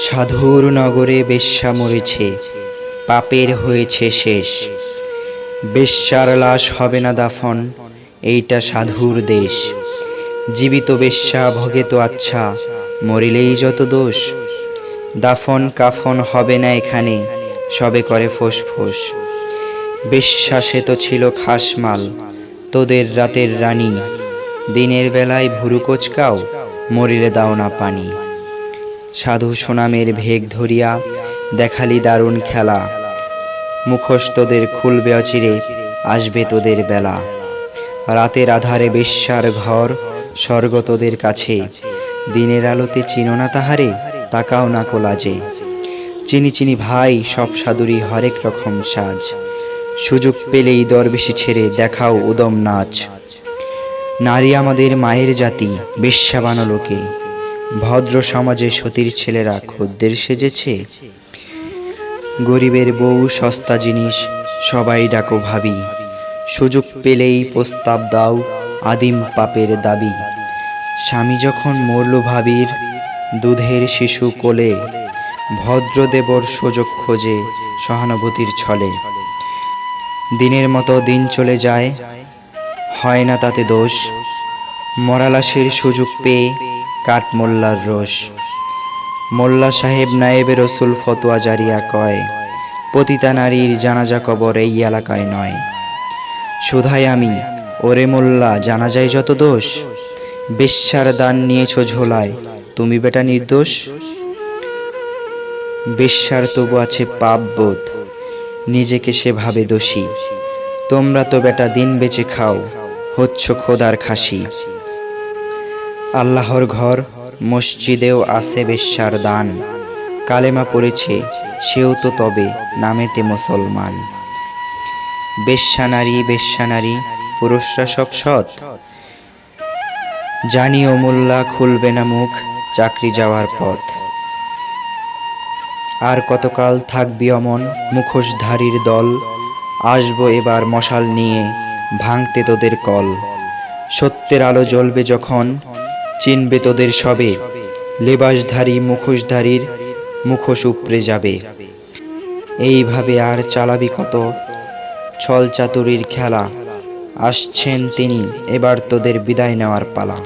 সাধুর নগরে বেশ্যা মরেছে, পাপের হয়েছে শেষ। বেশ্যার লাশ হবে না দাফন, এইটা সাধুর দেশ। জীবিত বেশ্যা ভোগে তো আচ্ছা মরিলেই যত দোষ। দাফন কাফন হবে না এখানে, সবে করে ফোঁস ফোঁস বেশ্যা সে তো ছিল খাসমাল তোদের রাতের রানী। দিনের বেলায় ভুরু কোচকাও, মরিলে দাও না পানি। সাধু সোনামের ভেগ ধরিয়া দেখালি দারুণ খেলা। মুখোশ তোদের খুলবে অচিরে আসবে তোদের বেলা। রাতের আধারে বেশ্যার ঘর, স্বর্গ তোদের কাছে। দিনের আলোতে চিনো না তাহারে, তাকাও না কোলাজে। চিনি চিনি ভাই, সব সাধুরই হরেক রকম সাজ। সুযোগ পেলেই দরবেশি ছেড়ে দেখাও উদম নাচ। নারী আমাদের মায়ের জাতি বেশ্যা বানালোকে ভদ্র সমাজে সতীর ছেলেরা খদ্দের সেজেছে। গরিবের বউ, সস্তা জিনিস, সবাই ডাকো ভাবি। সুযোগ পেলেই প্রস্তাব দাও আদিম পাপের দাবি। স্বামী যখন মরল ভাবির দুধের শিশু কোলে, ভদ্রদেবর সুযোগ খোঁজে সহানুভূতির ছলে। দিনের মতো দিন চলে যায়, হয় না তাতে দোষ। মরালাসের সুযোগ পেয়ে কাঠ মোল্লার রোষ। মোল্লা সাহেব নায়েবে রসুল ফতোয়া জারিয়া কয়, পতিতা নারীর জানাজা কবর এই এলাকায় নয়। শুধাই আমি, ওরে মোল্লা জানা যায় যত দোষ। বেশ্যার দান নিয়েছ ঝোলায়, তুমি বেটা নির্দোষ। বেশ্যার তবু আছে পাপ বোধ, নিজেকে সে ভাবে দোষী। তোমরা তো বেটা দিন বেঁচে খাও, হচ্ছ খোদার খাসি। আল্লাহর ঘর মসজিদেও আছে বেশ্যার দান। কালেমা পড়েছে, সেও তো তবে নামেতে মুসলমান। বেশ্যা নারী বেশ্যা নারী, পুরুষরা সব সৎ। জানি ও মোল্লা, খুলবে না মুখ, চাকরি যাওয়ার পথ। আর কতকাল থাকবি অমন মুখোশধারীর দল? আসব এবার মশাল নিয়ে, ভাঙতে তোদের কল। সত্যের আলো জ্বলবে যখন চিনবে তোদের সবে। লেবাসধারী, মুখোশধারীর মুখোশ উপরে যাবে। এইভাবে আর চালাবি কত? ছল চাতুরির খেলা। আসছেন তিনি, এবার তোদের বিদায় নেওয়ার পালা।